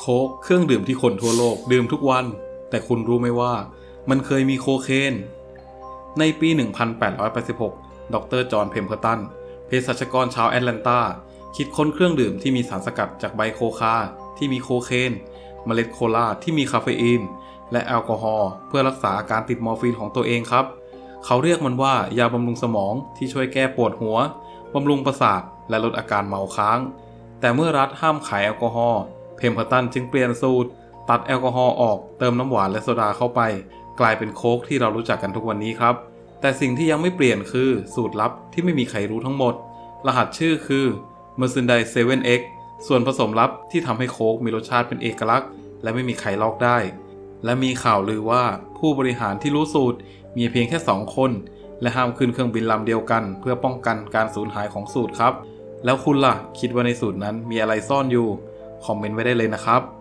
โค้กเครื่องดื่มที่คนทั่วโลกดื่มทุกวัน แต่คุณรู้ไหมว่า มันเคยมีโคเคน ในปี 1886 ดรจอห์นเพมเพอร์ตันเภสัชกรชาวแอตแลนตาคิดค้นเครื่องดื่มที่มีสารสกัดจากใบโคคาที่มีโคเคนเมล็ดโคลาที่มีคาเฟอีน และแอลกอฮอล์เพื่อรักษาอาการติดมอร์ฟีนของตัวเองครับ เขาเรียกมันว่ายาบำรุงสมองที่ช่วยแก้ปวดหัวบำรุงประสาทและลดอาการเมาค้าง แต่เมื่อรัฐห้ามขายแอลกอฮอล์ เพมเพอร์ตันจึงเปลี่ยนสูตร ตัดแอลกอฮอล์ออกเติมน้ำหวานและโซดาเข้าไป กลายเป็นโค้กที่เรารู้จักกันทุกวันนี้ครับ แต่สิ่งที่ยังไม่เปลี่ยนคือสูตรลับที่ไม่มีใครรู้ทั้งหมด รหัสชื่อคือ m e r c h a n d i s e 7X ส่วนผสมลับที่ทำให้โค้กมีรสชาติเป็นเอกลักษณ์ และไม่มีใครลอกได้ และมีข่าวลือว่าผู้บริหารที่รู้สูตรมีเพียงแค่ 2 คน และห้ามขึ้นเครื่องบินลำเดียวกัน เพื่อป้องกันการสูญหายของสูตรครับ แล้วคุณล่ะ คิดว่าในสูตรนั้นมีอะไรซ่อนอยู่ คอมเมนต์ไว้ได้เลยนะครับ